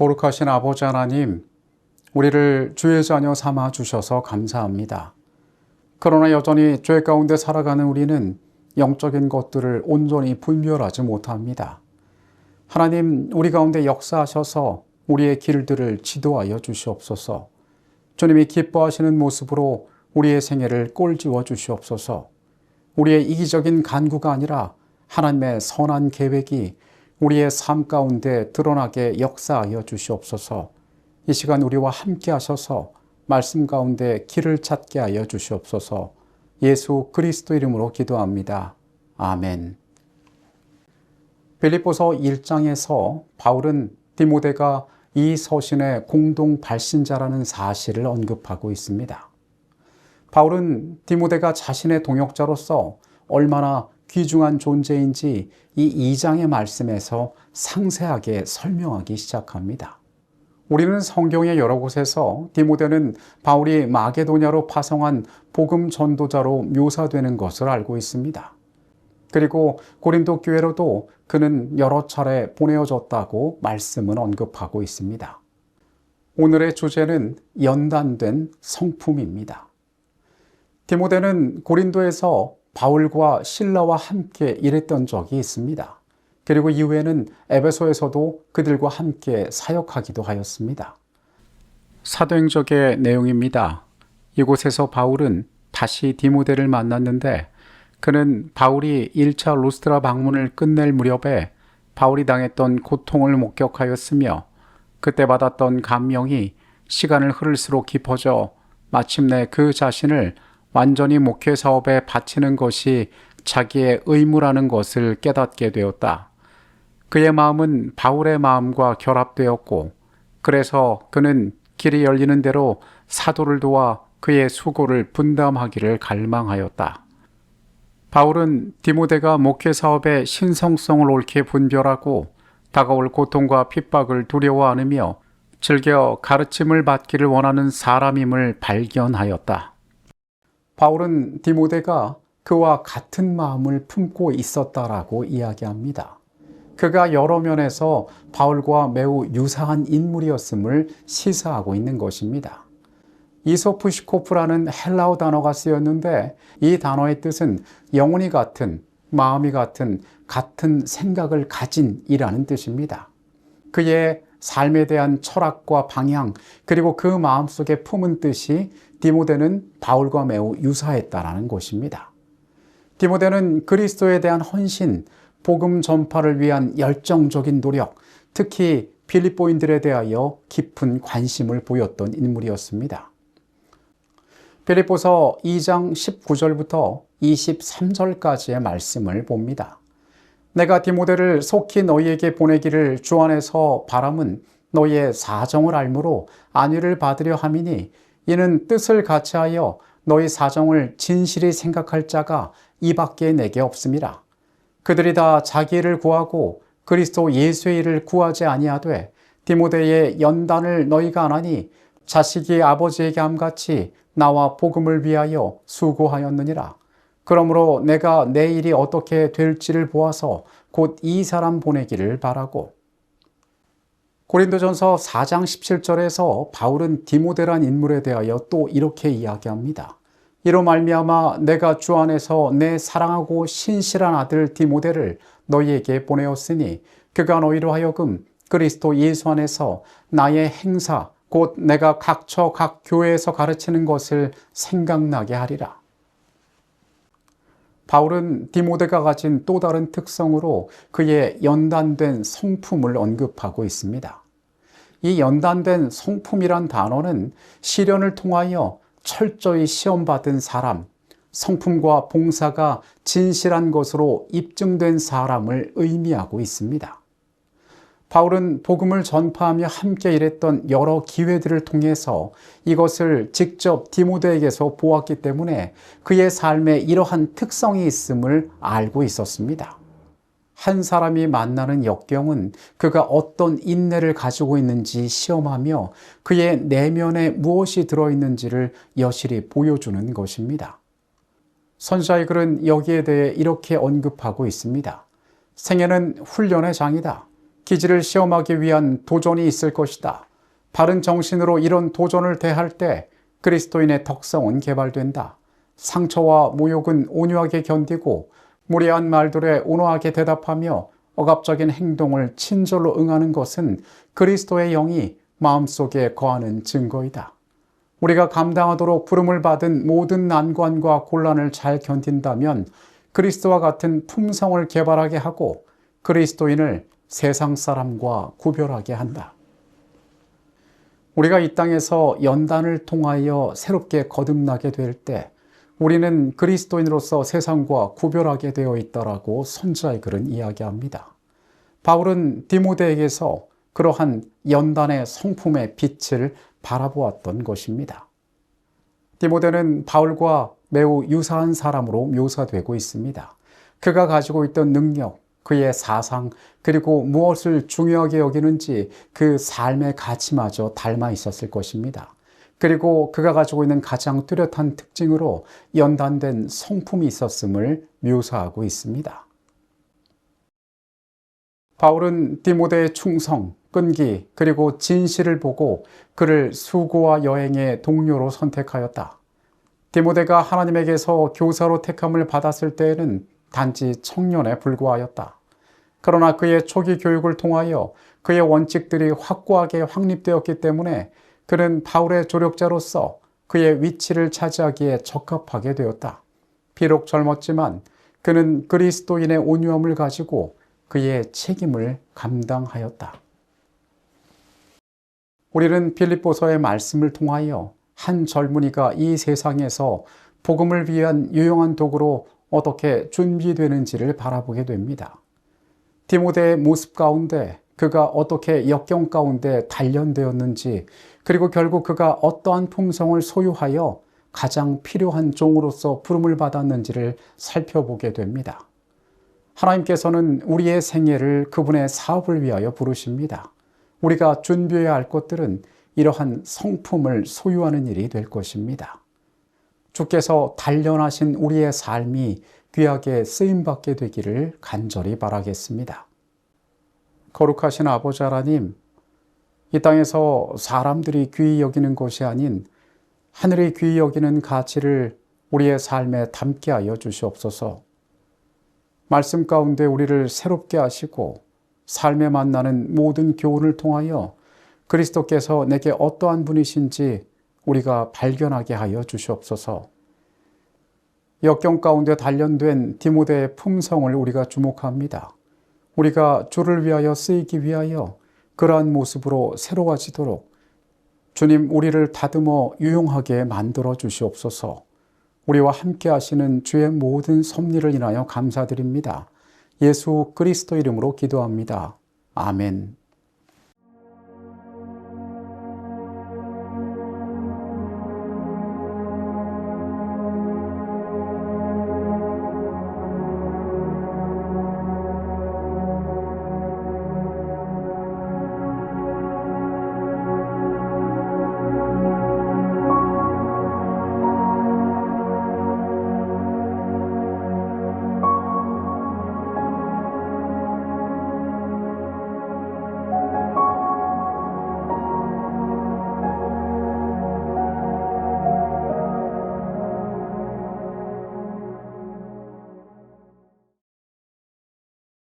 거룩하신 아버지 하나님, 우리를 주의 자녀 삼아 주셔서 감사합니다. 그러나 여전히 죄 가운데 살아가는 우리는 영적인 것들을 온전히 분별하지 못합니다. 하나님, 우리 가운데 역사하셔서 우리의 길들을 지도하여 주시옵소서. 주님이 기뻐하시는 모습으로 우리의 생애를 꼴지워 주시옵소서. 우리의 이기적인 간구가 아니라 하나님의 선한 계획이 우리의 삶 가운데 드러나게 역사하여 주시옵소서. 이 시간 우리와 함께 하셔서 말씀 가운데 길을 찾게 하여 주시옵소서. 예수 그리스도 이름으로 기도합니다. 아멘. 빌립보서 1장에서 바울은 디모데가 이 서신의 공동 발신자라는 사실을 언급하고 있습니다. 바울은 디모데가 자신의 동역자로서 얼마나 귀중한 존재인지 이 2장의 말씀에서 상세하게 설명하기 시작합니다. 우리는 성경의 여러 곳에서 디모데는 바울이 마게도냐로 파송한 복음 전도자로 묘사되는 것을 알고 있습니다. 그리고 고린도 교회로도 그는 여러 차례 보내어졌다고 말씀은 언급하고 있습니다. 오늘의 주제는 연단된 성품입니다. 디모데는 고린도에서 바울과 신라와 함께 일했던 적이 있습니다. 그리고 이후에는 에베소에서도 그들과 함께 사역하기도 하였습니다. 사도행적의 내용입니다. 이곳에서 바울은 다시 디모데를 만났는데 그는 바울이 1차 루스트라 방문을 끝낼 무렵에 바울이 당했던 고통을 목격하였으며 그때 받았던 감명이 시간을 흐를수록 깊어져 마침내 그 자신을 완전히 목회 사업에 바치는 것이 자기의 의무라는 것을 깨닫게 되었다. 그의 마음은 바울의 마음과 결합되었고, 그래서 그는 길이 열리는 대로 사도를 도와 그의 수고를 분담하기를 갈망하였다. 바울은 디모데가 목회 사업의 신성성을 옳게 분별하고 다가올 고통과 핍박을 두려워 안으며 즐겨 가르침을 받기를 원하는 사람임을 발견하였다. 바울은 디모데가 그와 같은 마음을 품고 있었다라고 이야기합니다. 그가 여러 면에서 바울과 매우 유사한 인물이었음을 시사하고 있는 것입니다. 이소프시코프라는 헬라어 단어가 쓰였는데 이 단어의 뜻은 영혼이 같은, 마음이 같은, 같은 생각을 가진이라는 뜻입니다. 그의 삶에 대한 철학과 방향, 그리고 그 마음속에 품은 뜻이 디모데는 바울과 매우 유사했다라는 것입니다. 디모데는 그리스도에 대한 헌신, 복음 전파를 위한 열정적인 노력, 특히 필리포인들에 대하여 깊은 관심을 보였던 인물이었습니다. 필리포서 2장 19절부터 23절까지의 말씀을 봅니다. 내가 디모데를 속히 너희에게 보내기를 주 안에서 바람은 너희의 사정을 알므로 안위를 받으려 함이니 이는 뜻을 같이하여 너희 사정을 진실히 생각할 자가 이밖에 내게 없음이라. 그들이 다 자기 일을 구하고 그리스도 예수의 일을 구하지 아니하되 디모데의 연단을 너희가 안 하니 자식이 아버지에게 함같이 나와 복음을 위하여 수고하였느니라. 그러므로 내가 내 일이 어떻게 될지를 보아서 곧 이 사람 보내기를 바라고 고린도전서 4장 17절에서 바울은 디모데란 인물에 대하여 또 이렇게 이야기합니다. 이로 말미암아 내가 주 안에서 내 사랑하고 신실한 아들 디모데를 너희에게 보내었으니 그가 너희로 하여금 그리스도 예수 안에서 나의 행사 곧 내가 각처 각 교회에서 가르치는 것을 생각나게 하리라. 바울은 디모데가 가진 또 다른 특성으로 그의 연단된 성품을 언급하고 있습니다. 이 연단된 성품이란 단어는 시련을 통하여 철저히 시험받은 사람, 성품과 봉사가 진실한 것으로 입증된 사람을 의미하고 있습니다. 바울은 복음을 전파하며 함께 일했던 여러 기회들을 통해서 이것을 직접 디모데에게서 보았기 때문에 그의 삶에 이러한 특성이 있음을 알고 있었습니다. 한 사람이 만나는 역경은 그가 어떤 인내를 가지고 있는지 시험하며 그의 내면에 무엇이 들어있는지를 여실히 보여주는 것입니다. 선자의 글은 여기에 대해 이렇게 언급하고 있습니다. 생애는 훈련의 장이다. 기질을 시험하기 위한 도전이 있을 것이다. 바른 정신으로 이런 도전을 대할 때 그리스도인의 덕성은 개발된다. 상처와 모욕은 온유하게 견디고 무례한 말들에 온화하게 대답하며 억압적인 행동을 친절로 응하는 것은 그리스도의 영이 마음속에 거하는 증거이다. 우리가 감당하도록 부름을 받은 모든 난관과 곤란을 잘 견딘다면 그리스도와 같은 품성을 개발하게 하고 그리스도인을 세상 사람과 구별하게 한다. 우리가 이 땅에서 연단을 통하여 새롭게 거듭나게 될 때 우리는 그리스도인으로서 세상과 구별하게 되어 있다라고 선지자의 글은 이야기합니다. 바울은 디모데에게서 그러한 연단의 성품의 빛을 바라보았던 것입니다. 디모데는 바울과 매우 유사한 사람으로 묘사되고 있습니다. 그가 가지고 있던 능력, 그의 사상, 그리고 무엇을 중요하게 여기는지 그 삶의 가치마저 닮아 있었을 것입니다. 그리고 그가 가지고 있는 가장 뚜렷한 특징으로 연단된 성품이 있었음을 묘사하고 있습니다. 바울은 디모데의 충성, 끈기, 그리고 진실을 보고 그를 수고와 여행의 동료로 선택하였다. 디모데가 하나님에게서 교사로 택함을 받았을 때에는 단지 청년에 불과하였다. 그러나 그의 초기 교육을 통하여 그의 원칙들이 확고하게 확립되었기 때문에 그는 바울의 조력자로서 그의 위치를 차지하기에 적합하게 되었다. 비록 젊었지만 그는 그리스도인의 온유함을 가지고 그의 책임을 감당하였다. 우리는 빌립보서의 말씀을 통하여 한 젊은이가 이 세상에서 복음을 위한 유용한 도구로 어떻게 준비되는지를 바라보게 됩니다. 디모데의 모습 가운데 그가 어떻게 역경 가운데 단련되었는지 그리고 결국 그가 어떠한 품성을 소유하여 가장 필요한 종으로서 부름을 받았는지를 살펴보게 됩니다. 하나님께서는 우리의 생애를 그분의 사업을 위하여 부르십니다. 우리가 준비해야 할 것들은 이러한 성품을 소유하는 일이 될 것입니다. 주께서 단련하신 우리의 삶이 귀하게 쓰임받게 되기를 간절히 바라겠습니다. 거룩하신 아버지 하나님, 이 땅에서 사람들이 귀히 여기는 것이 아닌 하늘이 귀히 여기는 가치를 우리의 삶에 담게 하여 주시옵소서. 말씀 가운데 우리를 새롭게 하시고 삶에 만나는 모든 교훈을 통하여 그리스도께서 내게 어떠한 분이신지 우리가 발견하게 하여 주시옵소서. 역경 가운데 단련된 디모데의 품성을 우리가 주목합니다. 우리가 주를 위하여 쓰이기 위하여 그러한 모습으로 새로워지도록 주님 우리를 다듬어 유용하게 만들어 주시옵소서. 우리와 함께 하시는 주의 모든 섭리를 인하여 감사드립니다. 예수 그리스도 이름으로 기도합니다. 아멘.